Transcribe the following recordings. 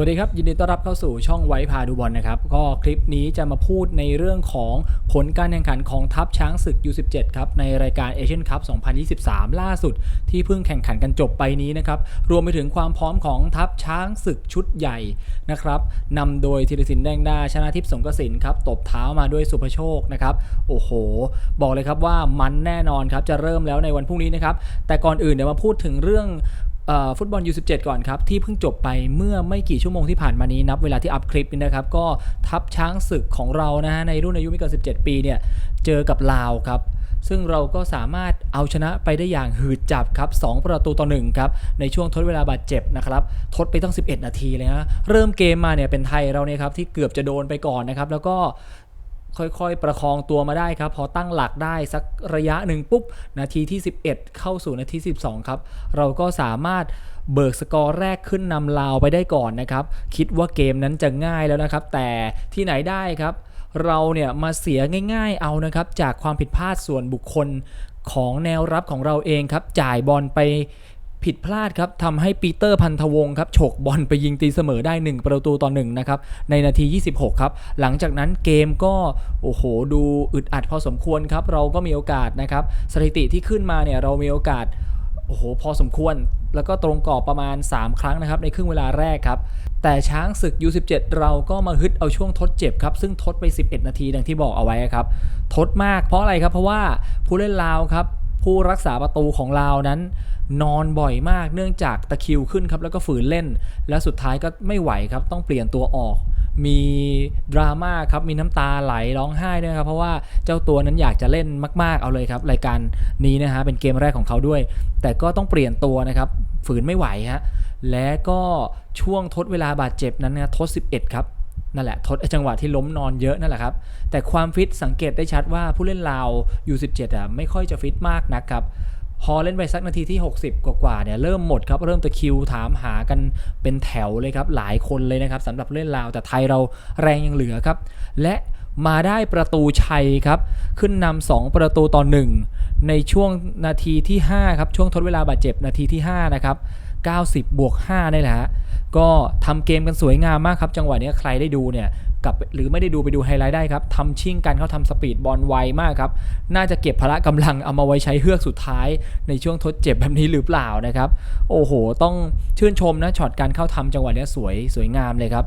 วัสดีครับ ยินดีต้อนรับเข้าสู่ช่องไว้พาดูบอลนะครับ ก็คลิปนี้จะมาพูดในเรื่องของผลการแข่งขันของทัพช้างศึก U17 ครับในรายการเอเชียนคัพ 2023 ล่าสุด ที่เพิ่งแข่งขันกันจบไปนี้นะครับ รวมไปถึงความพร้อมของทัพช้างศึกชุดใหญ่นะครับนำโดยธีรศิลปแดงดาชนะทิพย์สงกสินครับตบเท้ามาด้วยสุภโชคนะครับโอ้โห บอกเลยครับว่ามันแน่นอนครับจะเริ่มแล้วในวันพรุ่งนี้นะครับแต่ก่อนอื่นเดี๋ยวมาพูดถึงเรื่อง ฟุตบอล U17 ก่อนครับ ที่เพิ่งจบไปเมื่อไม่กี่ชั่วโมงที่ผ่านมานี้นับเวลาที่อัพคลิปนี้นะครับ ก็ทัพช้างศึกของเรานะฮะในรุ่นอายุไม่เกิน 17 ปีเนี่ย เจอกับลาวครับซึ่งเราก็สามารถเอาชนะไปได้อย่างหืดจับครับ 2 ประตูต่อ1ครับในช่วงทดเวลาบาดเจ็บนะครับทดไปตั้ง 11 นาทีเลยฮะเริ่มเกมมาเนี่ยเป็นไทยเราเนี่ยครับที่เกือบจะโดนไปก่อนนะครับแล้วก็ ค่อยๆ ประคองตัวมาได้ครับ พอตั้งหลักได้สักระยะหนึ่งปุ๊บ นาทีที่ 11 เข้าสู่นาที 12 ครับ เราก็สามารถเบิกสกอร์แรกขึ้นนำลาวไปได้ก่อนนะครับ คิดว่าเกมนั้นจะง่ายแล้วนะครับ แต่ที่ไหนได้ครับ เราเนี่ยมาเสียง่ายๆเอานะครับ จากความผิดพลาดส่วนบุคคลของแนวรับของเราเองครับ จ่ายบอลไป ผิดพลาดครับทำให้ปีเตอร์พันธวงศ์ครับฉกบอลไปยิงตีเสมอได้ 1 ประตูต่อ1นะครับในนาที 26 ครับ หลังจากนั้นเกมก็โอ้โหดูอึดอัดพอสมควรครับ เราก็มีโอกาสนะครับ สถิติที่ขึ้นมาเนี่ยเรามีโอกาสโอ้โหพอสมควร แล้วก็ตรงกรอบประมาณ 3 ครั้งนะครับ ในครึ่งเวลาแรกครับ แต่ช้างศึก U17 เราก็มาฮึดเอาช่วงทดเจ็บครับ ซึ่งทดไป 11 นาทีดังที่บอกเอาไว้ครับ ทดมากเพราะอะไรครับ เพราะว่าผู้เล่นลาวครับ ผู้รักษาประตูของลาวนั้น นอนบ่อยมากเนื่องจากตะคิวขึ้นครับแล้วก็ฝืนเล่น และสุดท้ายก็ไม่ไหวครับต้องเปลี่ยนตัวออก มีดราม่าครับมีน้ำตาไหลร้องไห้ด้วยครับเพราะว่าเจ้าตัวนั้นอยากจะเล่นมาก ๆเอาเลยครับรายการนี้นะฮะเป็นเกมแรกของเขาด้วย แต่ก็ต้องเปลี่ยนตัวนะครับฝืนไม่ไหวฮะและก็ช่วงทดเวลาบาดเจ็บนั้นนะทด 11 ครับ นั่นแหละทดจังหวะที่ล้มนอนเยอะนั่นแหละครับ แต่ความฟิตสังเกตได้ชัดว่าผู้เล่นลาว U17 อะไม่ค่อยจะฟิตมากนักครับพอเล่นไปสักนาทีที่ 60 กว่าๆเนี่ยเริ่มหมดครับ เริ่มตะคิวถามหากันเป็นแถวเลยครับ หลายคนเลยนะครับสำหรับเล่นลาว แต่ไทยเราแรงยังเหลือครับ และมาได้ประตูชัยครับ ขึ้นนำ2ประตูต่อ 1 ในช่วงนาทีที่ 5 ครับ ช่วงทดเวลาบาดเจ็บนาทีที่ 5 นะครับ 90 บวก5นี่แหละฮะ ก็ทำเกมกันสวยงามมากครับ จังหวะนี้ใครได้ดูเนี่ยกับหรือไม่ได้ดูไปดูไฮไลท์ได้ครับทำชิ่งกันเขาทำสปีดบอลไวมากครับ น่าจะเก็บพละกำลังเอามาไว้ใช้เฮือกสุดท้ายในช่วงทดเจ็บแบบนี้หรือเปล่านะครับ โอ้โห ต้องชื่นชมนะช็อตการเข้าทำจังหวะนี้สวยสวยงามเลยครับ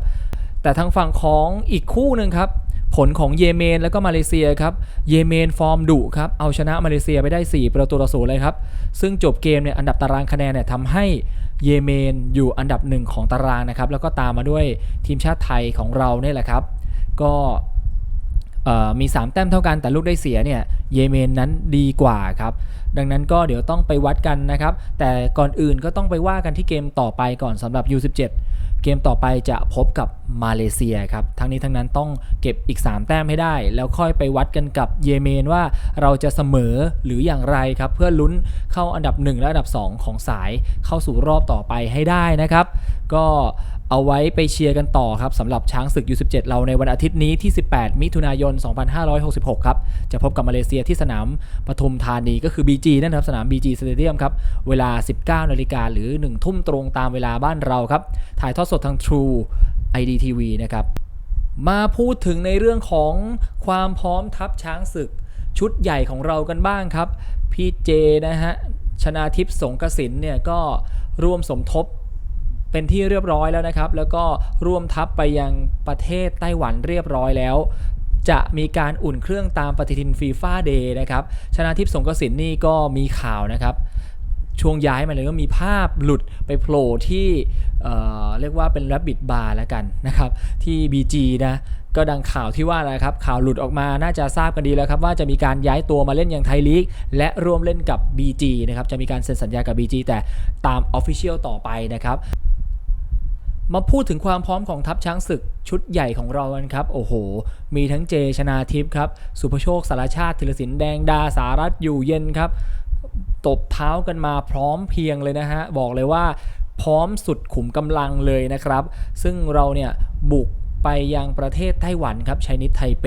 แต่ทางฝั่งของอีกคู่หนึ่งครับ ผลของเยเมนแล้วก็มาเลเซียครับ เยเมนฟอร์มดุครับ เอาชนะมาเลเซียไปได้ 4 ประตูต่อศูนย์เลยครับ ซึ่งจบเกมเนี่ยอันดับตารางคะแนนเนี่ยทำให้ เยเมนอยู่อันดับหนึ่งของตารางนะครับ แล้วก็ตามมาด้วยทีมชาติไทยของเราเนี่ยแหละครับ ก็มี 3 แต้มเท่ากันแต่ลูกได้เสียเนี่ยเยเมนนั้นดีกว่าครับดังนั้นก็เดี๋ยวต้องไปวัดกันนะครับ แต่ก่อนอื่นก็ต้องไปว่ากันที่เกมต่อไปก่อนสำหรับ U17 เกมต่อไปจะพบกับมาเลเซียครับ ทั้งนี้ทั้งนั้นต้องเก็บอีก 3 แต้มให้ได้ แล้วค่อยไปวัดกันกับเยเมนว่าเราจะเสมอหรืออย่างไรครับ เพื่อลุ้นเข้าอันดับ 1 และอันดับ 2 ของสายเข้าสู่รอบต่อไปให้ได้นะครับ ก็ เอาไว้ไปเชียร์กันต่อครับสำหรับช้างศึก U17 เราในวันอาทิตย์นี้ที่ 18 มิถุนายน 2566 ครับ จะพบกับมาเลเซียที่สนามปทุมธานีก็คือ BG นั่นครับ สนาม BG Stadium ครับ เวลา 19 นาฬิกาหรือ 1 ทุ่มตรงตามเวลาบ้านเราครับ ถ่ายทอดสดทาง True IDTV นะครับ มาพูดถึงในเรื่องของความพร้อมทัพช้างศึก ชุดใหญ่ของเรากันบ้างครับ พี่เจนะฮะชนาทิพย์สงกสินเนี่ยก็ร่วมสมทบ เป็นที่เรียบร้อยแล้วนะครับ แล้วก็ร่วมทัพไปยังประเทศไต้หวันเรียบร้อยแล้ว จะมีการอุ่นเครื่องตามปฏิทินฟีฟ่าเดย์นะครับชนะทิพย์สงกสินนี่ก็มีข่าวนะครับ ช่วงย้ายมาเลยก็มีภาพหลุดไปโผล่ที่เเรียกว่าเป็น Rabbit Bar แล้วกันนะครับ ที่ BG นะก็ดังข่าวที่ว่านะครับข่าวหลุดออกมาน่าจะทราบกันดีแล้วครับว่าจะมีการย้ายตัวมาเล่นอย่างไทยลีก และร่วมเล่นกับ BG นะครับจะมีการเซ็นสัญญากับ BG แต่ตาม Official ต่อไปนะครับ มาพูดถึงความพร้อมของทัพช้างศึกชุดใหญ่ของเรากันครับ โอ้โห มีทั้งเจชนาทิพย์ครับ สุภโชคสารชาติธีรศิลป์แดงดาสารัตอยู่เย็นครับ ตบเท้ากันมาพร้อมเพียงเลยนะฮะ บอกเลยว่าพร้อมสุดขุมกำลังเลยนะครับ ซึ่งเราเนี่ยบุกไปยังประเทศไต้หวันครับไชนิดไทเป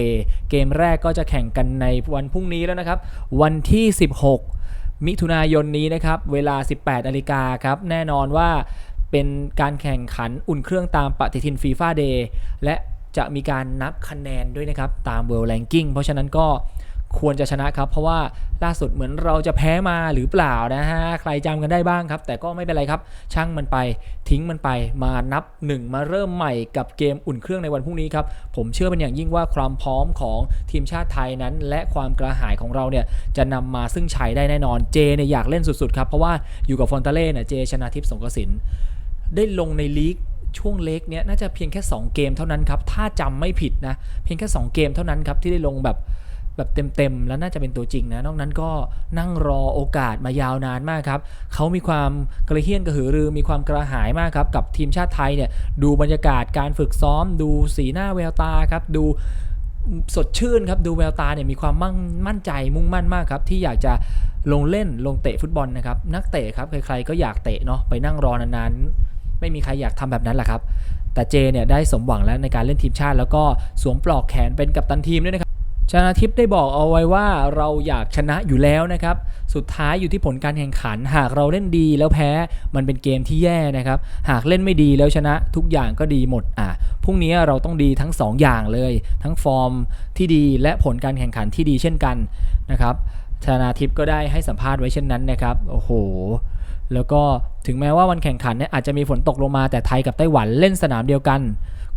เกมแรกก็จะแข่งกันในวันพรุ่งนี้แล้วนะครับ วันที่ 16 มิถุนายนนี้นะครับ เวลา 18นาฬิกาครับ แน่นอนว่า เป็นการแข่งขันอุ่นเครื่องตามปฏิทินฟีฟ่าเดย์และจะมีการนับคะแนนด้วยนะครับ ตาม World Ranking เพราะฉะนั้นก็ควรจะชนะครับ เพราะว่าล่าสุดเหมือนเราจะแพ้มาหรือเปล่านะฮะ ใครจำกันได้บ้างครับ แต่ก็ไม่เป็นไรครับ ช่างมันไปทิ้งมันไปมานับหนึ่งมาเริ่มใหม่กับเกมอุ่นเครื่องในวันพรุ่งนี้ครับ ผมเชื่อเป็นอย่างยิ่งว่าความพร้อมของทีมชาติไทยนั้น และความกระหายของเราเนี่ยจะนำมาซึ่งชัยได้แน่นอนเจเนี่ยอยากเล่นสุดๆครับเพราะว่าอยู่กับฟอนตาเล่เนี่ยเจชนะทิพย์สงกสิน ได้ลงในลีกช่วงเล็กเนี้ยน่าจะเพียงแค่ 2 เกมเท่านั้นครับ ถ้าจำไม่ผิดนะ เพียงแค่ 2 เกมเท่านั้นครับที่ได้ลงแบบแบบเต็มๆ แล้วน่าจะเป็นตัวจริงนะ นอกนั้นก็นั่งรอโอกาสมายาวนานมากครับ เขามีความกระเฮี้ยนกระหือรือ มีความกระหายมากครับ กับทีมชาติไทยเนี่ย ดูบรรยากาศการฝึกซ้อม ดูสีหน้าแววตาครับ ดูสดชื่นครับ ดูแววตาเนี่ยมีความมั่นมั่นใจมุ่งมั่นมากครับ ที่อยากจะลงเล่นลงเตะฟุตบอลนะครับ นักเตะครับใครๆก็อยากเตะเนาะ ไปนั่งรอนานๆ ไม่มีใครอยากทำแบบนั้นแหละครับ แต่เจเนี่ยได้สมหวังแล้วในการเล่นทีมชาติ แล้วก็สวมปลอกแขนเป็นกัปตันทีมด้วยนะครับชนะทิพย์ได้บอกเอาไว้ว่าเราอยากชนะอยู่แล้วนะครับ สุดท้ายอยู่ที่ผลการแข่งขัน หากเราเล่นดีแล้วแพ้มันเป็นเกมที่แย่นะครับ หากเล่นไม่ดีแล้วชนะทุกอย่างก็ดีหมดอะพรุ่งนี้เราต้องดีทั้ง 2 อย่างเลย ทั้งฟอร์มที่ดีและผลการแข่งขันที่ดีเช่นกันนะครับชนะทิพย์ก็ได้ให้สัมภาษณ์ไว้เช่นนั้นนะครับ โอ้โห แล้วก็ ถึงแม้ว่าวันแข่งขันเนี่ยอาจจะมีฝนตกลงมาแต่ไทยกับไต้หวันเล่นสนามเดียวกัน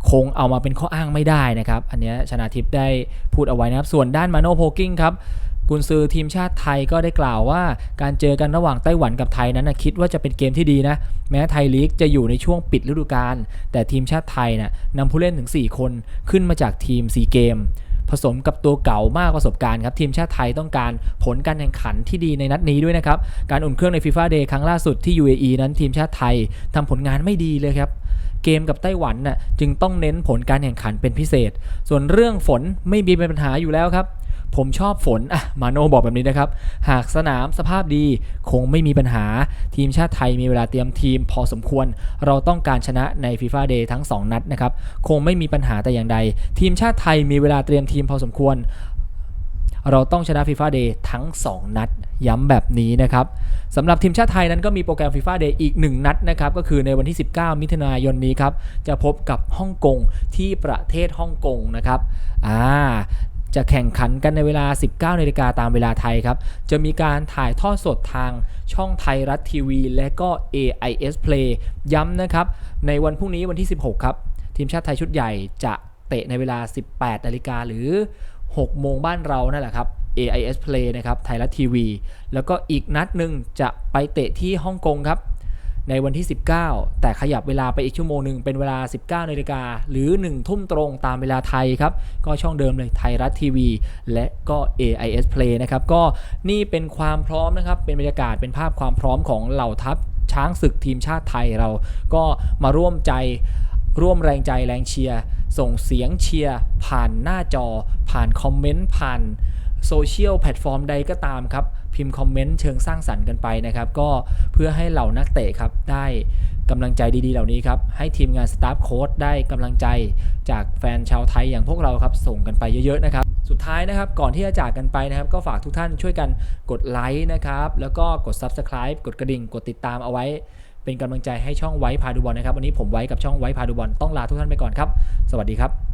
คงเอามาเป็นข้ออ้างไม่ได้นะครับ อันนี้ชนาทิพย์ได้พูดเอาไว้นะครับ ส่วนด้านมาโนโพกิ้งครับกุนซือทีมชาติไทยก็ได้กล่าวว่า การเจอกันระหว่างไต้หวันกับไทยนั้นนะคิดว่าจะเป็นเกมที่ดีนะ แม้ไทยลีกจะอยู่ในช่วงปิดฤดูกาลแต่ทีมชาติไทยนะ่ะนำผู้เล่นถึง 4 คนขึ้นมาจากทีม4เกม ผสมกับตัวเก่ามากประสบการณ์ครับทีมชาติไทยต้องการผลการแข่งขันที่ดีในนัดนี้ด้วยนะครับ การอุ่นเครื่องในฟีฟ่าเดย์ครั้งล่าสุดที่ UAE นั้นทีมชาติไทยทำผลงานไม่ดีเลยครับเกมกับไต้หวันน่ะจึงต้องเน้นผลการแข่งขันเป็นพิเศษ ส่วนเรื่องฝนไม่มีเป็นปัญหาอยู่แล้วครับ ผมชอบฝนอะมาโนบอกแบบนี้นะครับ หากสนามสภาพดีคงไม่มีปัญหาทีมชาติไทยมีเวลาเตรียมทีมพอสมควร เราต้องการชนะในฟีฟ่าเดย์ทั้ง 2 นัดนะครับ คงไม่มีปัญหาแต่อย่างใด ทีมชาติไทยมีเวลาเตรียมทีมพอสมควร เราต้องชนะฟีฟ่าเดย์ทั้ง 2 นัดย้ำแบบนี้นะครับสำหรับทีมชาติไทยนั้นก็มีโปรแกรมฟีฟ่าเดย์อีก 1 นัดนะครับ ก็คือในวันที่ 19 มิถุนายนนี้ครับ จะพบกับฮ่องกงที่ประเทศฮ่องกงนะครับอ่า จะแข่งขันกันในเวลา 19นาฬิกาตามเวลาไทยครับ จะมีการถ่ายทอดสดทางช่องไทยรัฐทีวี และก็ AIS Play ย้ำนะครับ ในวันพรุ่งนี้วันที่ 16 ครับ ทีมชาติไทยชุดใหญ่จะเตะในเวลา 18นาฬิกาหรือ 6 โมงบ้านเรานั่นแหละครับ AIS Play นะครับ ไทยรัฐทีวี แล้วก็อีกนัดหนึ่งจะไปเตะที่ฮ่องกงครับ ในวันที่ 19 แต่ขยับเวลาไปอีกชั่วโมงหนึ่งเป็นเวลา 19นาฬิกาหรือ 1 ทุ่มตรงตามเวลาไทยครับ ก็ช่องเดิมเลยไทยรัฐทีวี และก็ AIS Play นะครับ ก็นี่เป็นความพร้อมนะครับ เป็นบรรยากาศเป็นภาพความพร้อมของเหล่าทัพช้างศึกทีมชาติไทยเราก็มาร่วมใจร่วมแรงใจแรงเชียร์ส่งเสียงเชียร์ผ่านหน้าจอ ผ่านคอมเมนต์ผ่านโซเชียลแพลตฟอร์มใดก็ตามครับ พิมพ์คอมเมนต์เชิงสร้างสรรค์กันไปนะครับ ก็เพื่อให้เหล่านักเตะครับได้กำลังใจดีๆ เหล่านี้ครับให้ทีมงานสตาฟโค้ดได้กำลังใจจากแฟนชาวไทยอย่างพวกเราครับส่งกันไปเยอะๆนะครับสุดท้ายนะครับก่อนที่จะจากกันไปนะครับ ก็ฝากทุกท่านช่วยกันกดไลค์นะครับแล้วก็กด Subscribe กดกระดิ่ง กดติดตามเอาไว้ เป็นกำลังใจให้ช่องไว้พาดูบอลนะครับวันนี้ผมไว้กับช่องไว้พาดูบอลต้องลาทุกท่านไปก่อนครับ สวัสดีครับ